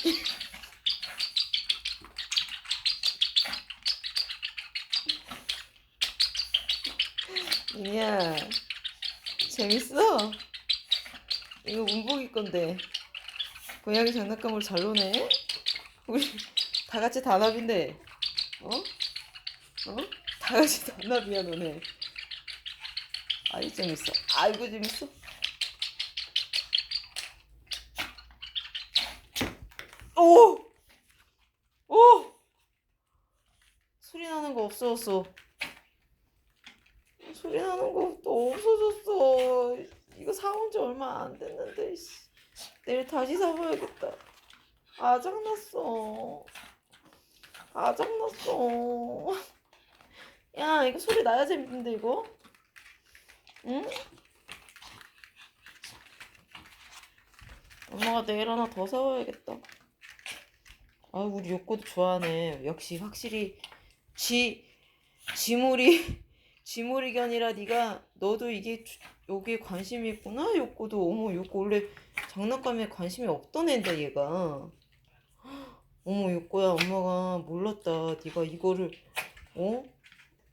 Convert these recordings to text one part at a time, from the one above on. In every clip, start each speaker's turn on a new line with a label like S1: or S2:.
S1: 미니야 재밌어? 이거 문복이 건데 고양이 장난감으로 잘 노네? 우리 다 같이 단합인데 어? 어? 다 같이 단합이야 너네 아이 재밌어 아이고 재밌어 오! 오! 소리 나는 거 없어졌어 소리 나는 거 또 없어졌어. 이거 사온 지 얼마 안 됐는데, 씨. 내일 다시 사봐야겠다. 아장났어. 아장났어. 야, 이거 소리 나야 재밌는데, 이거? 응? 엄마가 내일 하나 더 사와야겠다. 아, 우리 요코도 좋아하네. 역시 확실히 지, 지물이 지모리견이라 네가 너도 이게 주- 여기에 관심이 있구나 요코도. 어머 요코 원래 장난감에 관심이 없던 애인데 얘가. 어머 요코야. 엄마가 몰랐다. 네가 이거를 어?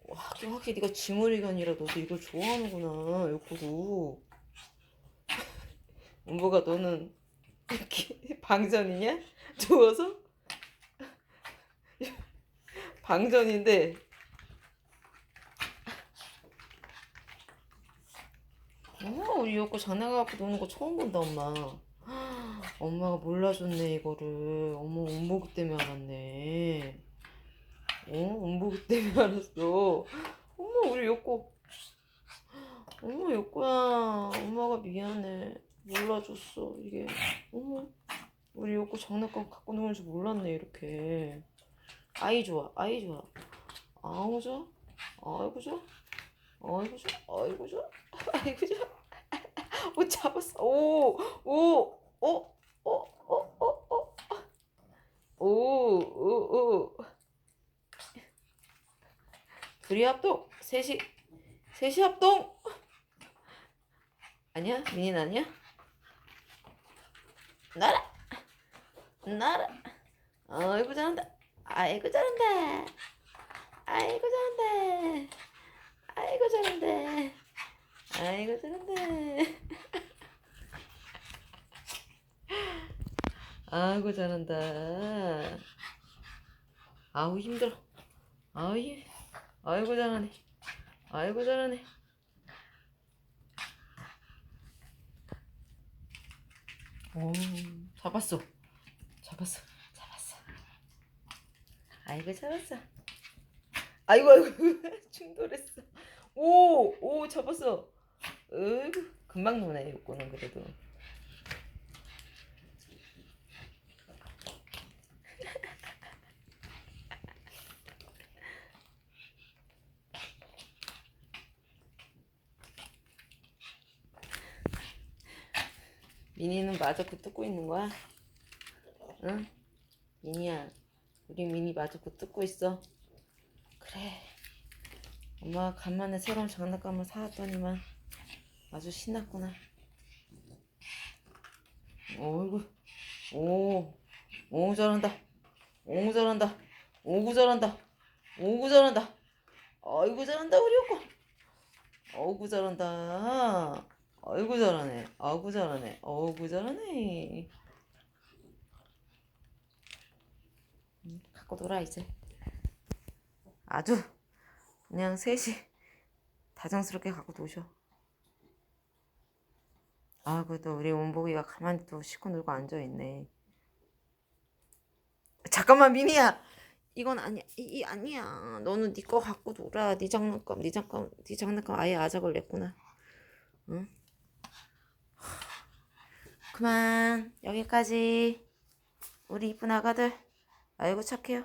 S1: 확실히 확실히 네가 지모리견이라 너도 이걸 좋아하는구나 요코도. 엄마가 너는 이렇게 방전이냐? 좋아서? 방전인데 엄마 우리 요거 장난 갖고 노는 거 처음 본다 엄마. 엄마가 몰라줬네 이거를. 어머 온보기 때문에 알았네. 어? 온보기 때문에 알았어. 엄마 우리 요거 엄마 요거야. 엄마가 미안해. 몰라줬어 이게. 어머 우리 요거 장난감 갖고 노는 줄 몰랐네 이렇게. 아이 좋아 아이 좋아. 아우 좋아? 아이고 좋아? 아이고 좋아? 아이고 좋아? 아이고 좋아 오 잡았어. 오오오오오오오오오. 둘이 합동. 셋이 셋이 합동. 아니야? 민인 아니야? 나라. 나라. 아이고 잘한다. 아이고 잘한다. 아이고 잘한다. 아이고 잘한다. 아이고 잘한다 아이고 잘한다. 아우 힘들어. 아우 힘. 아이고 잘하네. 아이고 잘하네. 오 잡았어. 잡았어. 잡았어. 아이고 잡았어. 아이고 아이고 충돌했어. 오, 오, 잡았어. 으이구, 금방 노네, 요거는 그래도. 미니는 마저코 뜯고 있는 거야? 응? 미니야, 우리 미니 마저코 뜯고 있어. 그래. 엄마가 간만에 새로운 장난감을 사왔더니만 아주 신났구나. 어이구, 오, 오 잘한다. 오 잘한다. 오구 잘한다. 오구 잘한다. 아이고 잘한다 우리 오고. 어구 잘한다. 아이고 잘하네. 아구 잘하네. 어구. 음, 갖고 놀아 이제. 아주 그냥 셋이 다정스럽게 갖고 노셔. 아, 그래도 우리 원복이가 가만히 또 씻고 놀고 앉아 있네. 잠깐만 미니야, 이건 아니야, 이, 이 아니야. 너는 네 거 갖고 놀아. 네 장난감, 네 장난감, 네 장난감 아예 아작을 냈구나. 응? 그만 여기까지. 우리 이쁜 아가들. 아이고 착해요.